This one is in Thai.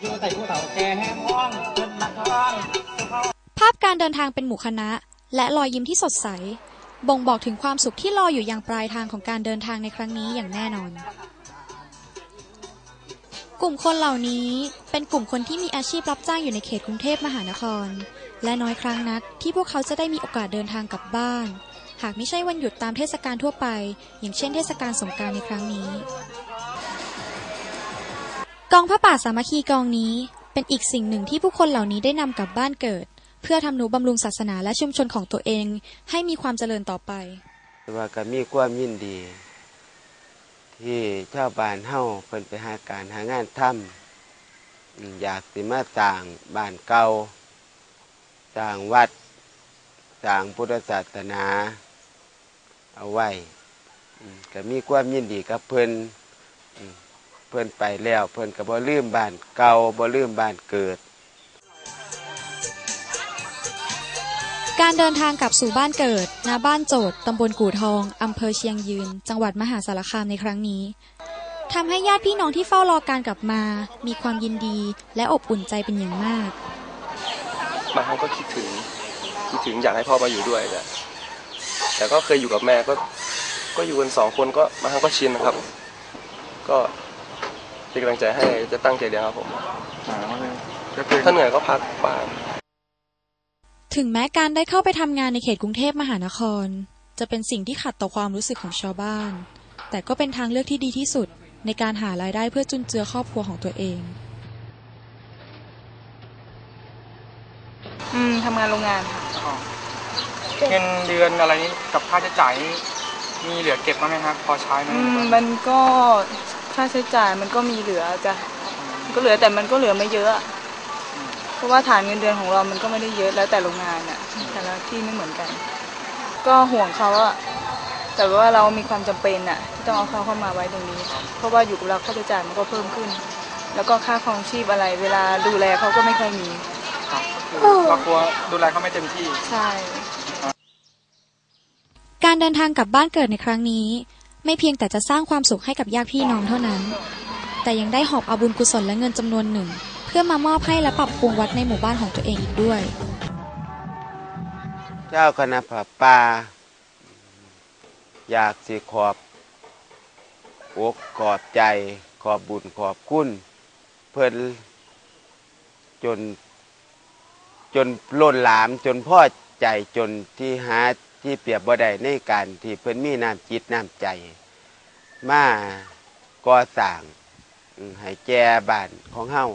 อยู่ใส่ผู้เฒ่าแก่แห้งห้องเงินมาทองภาพการเดินทางเป็นหมู่คณะ และรอยยิ้มที่สดใส บ่งบอกถึงความสุขที่รออยู่ยังปลายทางของการเดินทางในครั้งนี้อย่างแน่นอน กลุ่มคนเหล่านี้เป็นกลุ่มคนที่มีอาชีพรับจ้างอยู่ในเขตกรุงเทพมหานคร และน้อยครั้งนักที่พวกเขาจะได้มีโอกาสเดินทางกลับบ้าน หากไม่ใช่วันหยุดตามเทศกาลทั่วไป อย่างเช่นเทศกาลสงกรารในครั้งนี้ กองพระป่าสามัคคีกองนี้ เป็นอีกสิ่งหนึ่งที่ผู้คนเหล่านี้ได้นำกลับบ้านเกิด เพื่อทำนุบำรุงศาสนาและชุมชนของตัวเอง ให้มีความเจริญต่อไปว่าก็มีความยินดี ที่ชาวบ้านเฮาเพิ่นไปหาการหางานทำอืมอยากสิมาสร้างบ้านเก่าสร้างวัดสร้างพุทธศาสนา เอาไว้ก็มีความยินดีกับเพิ่น อืมเพิ่นไปแล้ว เพิ่นก็บ่ลืมบ้านเก่าบ่ลืมบ้านเกิด การเดินทางกลับสู่บ้านเกิดณบ้านโจทย์ตำบลกู่ทองอำเภอเชียงยืน จังหวัดมหาสารคามในครั้งนี้ทำให้ญาติพี่น้องที่เฝ้ารอการกลับมา มีความยินดีและอบอุ่นใจเป็นอย่างมากบางครั้งก็คิดถึงคิดถึงอยากให้พ่อมาอยู่ด้วยแต่แต่ก็เคยอยู่กับแม่ก็ ก็อยู่กันสองคนก็บางครั้งก็ชินนะครับ ก็ เป็นกำลังใจให้จะตั้งใจเรียนครับผมถ้าเหนื่อยก็พักบ้างถึงแม้การได้เข้าไปทำงานในเขตกรุงเทพมหานคร จะเป็นสิ่งที่ขัดต่อความรู้สึกของชาวบ้าน แต่ก็เป็นทางเลือกที่ดีที่สุดในการหารายได้เพื่อจุนเจือครอบครัวของตัวเอง อืมทำงานโรงงานค่ะเงินเดือนอะไรนี้กับค่าใช้จ่ายนี่มีเหลือเก็บบ้างไหมครับพอใช้ไหมอืมมันก็ ค่าใช้จ่ายมันก็มีเหลือจ้ะมันก็เหลือแต่มันก็เหลือไม่เยอะอะ เพราะว่าฐานเงินเดือนของเรามันก็ไม่ได้เยอะแล้วแต่โรงงานอะแต่ละที่ไม่เหมือนกัน ก็ห่วงเขาอะแต่ว่าเรามีความจำเป็นอะที่ต้องเอาเขาเข้ามาไว้ตรงนี้ เพราะว่าอยู่กับเราค่าใช้จ่ายมันก็เพิ่มขึ้น แล้วก็ค่าครองชีพอะไร เวลาดูแลเขาก็ไม่ค่อยมีครับคือครอบครัวดูแลเขาไม่เต็มที่ ใช่ การเดินทางกลับบ้านเกิดในครั้งนี้ ไม่เพียงแต่จะสร้างความสุขให้กับญาติพี่น้องเท่านั้น แต่ยังได้หอบเอาบุญกุศลและเงินจำนวนหนึ่ง เพื่อมามอบให้และปรับปรุงวัดในหมู่บ้านของตัวเองอีกด้วย เจ้าคณะผ้าป่าอยากสิขอบอกขอบใจขอบบุญขอบคุณเพิ่นจน จนล้นหลามจนพ่อใจจนที่หา ที่เปรียบบ่ได้ในการที่เพิ่นมีน้ำจิตน้ำใจ มาก่อสร้างให้แก่บ้านของเฮา